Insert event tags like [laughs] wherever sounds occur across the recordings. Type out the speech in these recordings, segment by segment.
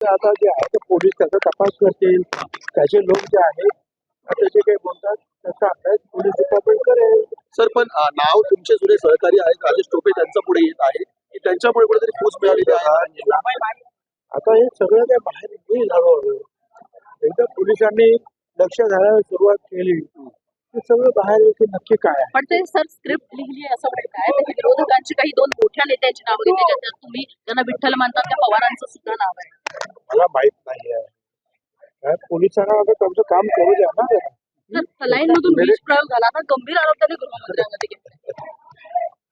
आता जे आहे ते पोलीस त्याचा तपास करतील. त्याचे लोक जे आहेत आता जे काही बोलतात त्याचा अभ्यास पोलीस डिपार्टमेंट करेल सर पण अं, नाव तुमचे जुने सहकारी आहेत राजेश टोपे त्यांचं पुढे येत आहे. की त्यांच्यामुळे कुठेतरी फूस मिळालेली आहे? आता हे सगळं काय बाहेर येईल हळूहळू एकदा पोलिसांनी लक्ष घालायला सुरुवात केली. ते सगळं बाहेर की नक्की काय आहे? पण ते सर स्क्रिप्ट लिहिली आहे असं म्हणताय त्याच्या विरोधकांची काही दोन मोठ्या नेत्यांची नावं घेतली त्याच्यात तुम्ही त्यांना विठ्ठल मानतात त्या पवारांचं सुद्धा नाव आहे. मला माहीत नाही आहे. काय पोलिसांना आता त्यांचं काम करू द्या ना सलाईन मधून विष प्रयोग झाला आता गंभीर आरोप त्यांनी गृहमंत्र्यांमध्ये घेतले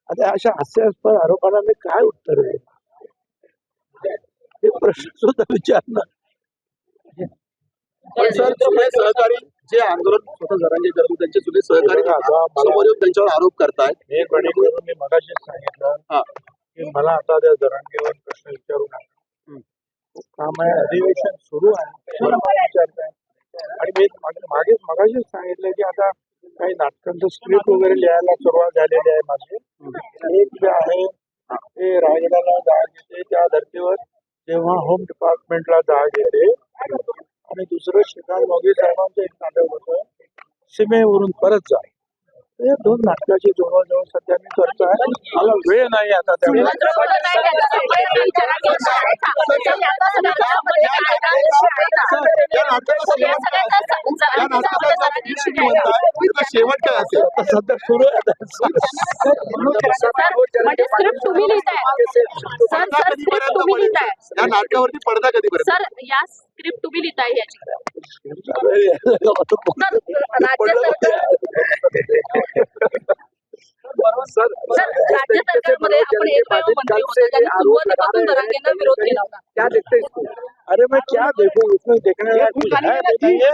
आता अशा हास्यास्पद आरोपांना मी काय उत्तर आहे हे प्रश्न सुद्धा विचारणार. पण सर जुने सहकारी जे आंदोलन स्वतः जरांगे करत त्यांचे जुने सहकारी समोर येऊन त्यांच्यावर आरोप करतायत. हे मी मगाशीच सांगितलं. की मला आता त्या जरांगेवर प्रश्न विचारू नका. काम आहे अधिवेशन सुरू आहे. विचारताय. आणि मी मागे- मागेच मगाशीच सांगितलं की आता काही नाटकांचं स्क्रिप्ट वगैरे लिहायला सुरुवात झालेली आहे माझी. एक जे आहे ते रायगडाला जाग येते. त्या धर्तीवर तेव्हा होम डिपार्टमेंटला जाग येते आणि दुसरं श्रीकांत मोगे साहेबांचं एक नाटक होतं. सीमेवरून परत जा या दोन नाटकाची जवळजवळ सध्या मी करतोय. मला वेळ नाही आता त्यामुळे शेवट काय असेल? सध्या सुरू आहे या नाटकावरती पडदा कधीपर्यंत? सर या स्क्रिप्ट तुम्ही लिहिताय याची [laughs] सर सर राज्य सरकारमध्ये आपण एकमेव मंत्री होते ज्यांनी सुरुवातीपासून जरांगेंना विरोध केला होता. क्या देखते हैं इसको? अरे मैं क्या देखूं उसमें देखने लायक कुछ है है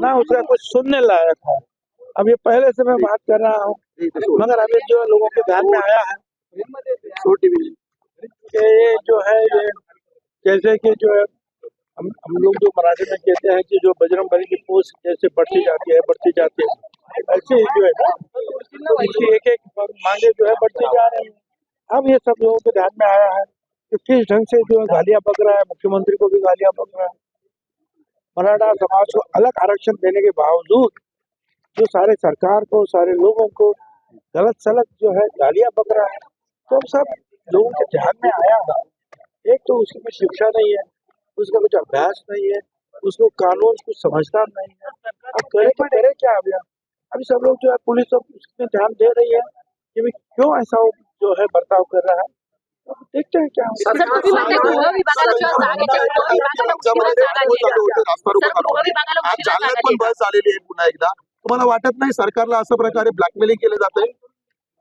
ना उसका कुछ सुनने लायक है। अब ये पहले से मैं बात कर रहा हूँ मगर अभी जो लोगों के ध्यान में आया है कि ये जो है ये जैसे कि जो है, हम हम लोग जो मराठी में कहते हैं कि जो बजरंग बली की पोस्ट जैसे बढ़ती जाती है, बढ़ती जाती है, ऐसे ही जो है ना इसकी एक एक मांगे जो है बढ़ती जा रही है। अब ये सब लोगों के ध्यान में आया है कि किस ढंग से जो है गालियाँ बक रहा है, मुख्यमंत्री को भी गालियाँ बक रहा है। मराठा समाज को अलग आरक्षण देने के बावजूद जो सारे सरकार को, सारे लोगों को गलत सलत जो है गालियाँ बक रहा है तो सब लोगों के ध्यान में आया तो उसकी कोई शिक्षा नहीं है उसका कुछ अभ्यास नहीं है उसको कानून कुछ समझता नहीं है। अब करे तो करे क्या यार? अभी सब लोग जो है पुलिस सब उसमें ध्यान दे रही है कि भाई क्यों ऐसा वो जो है बर्ताव कर रहा है। देखते हैं क्या है। जालन्यात पण बस झालेली आहे पुन्हा एकदा। तुम्हाला वाटत नाही सरकारला अशा प्रकारे ब्लॅकमेलिंग केलं जातंय?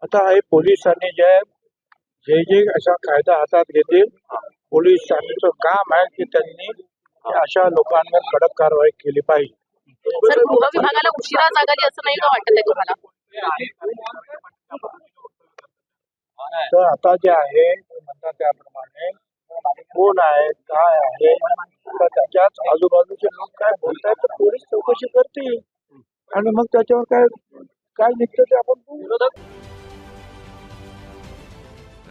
आता हे पोलिसांनी जे आहे, जे जे अशा कायदा हातात घेतील पोलिसांचं काम आहे की त्यांनी अशा लोकांवर कडक कारवाई केली पाहिजे. सर गृह विभागाला उशिरा जाग आली असं नाही का वाटत आहे तुम्हाला? तर आता जे आहे ते म्हणतात त्याप्रमाणे कोण आहे काय आहे आता त्याच्याच आजूबाजूचे लोक काय बोलतायत तर पोलीस चौकशी करतील. आणि मग त्याच्यावर काय काय निघतं ते आपण बघू.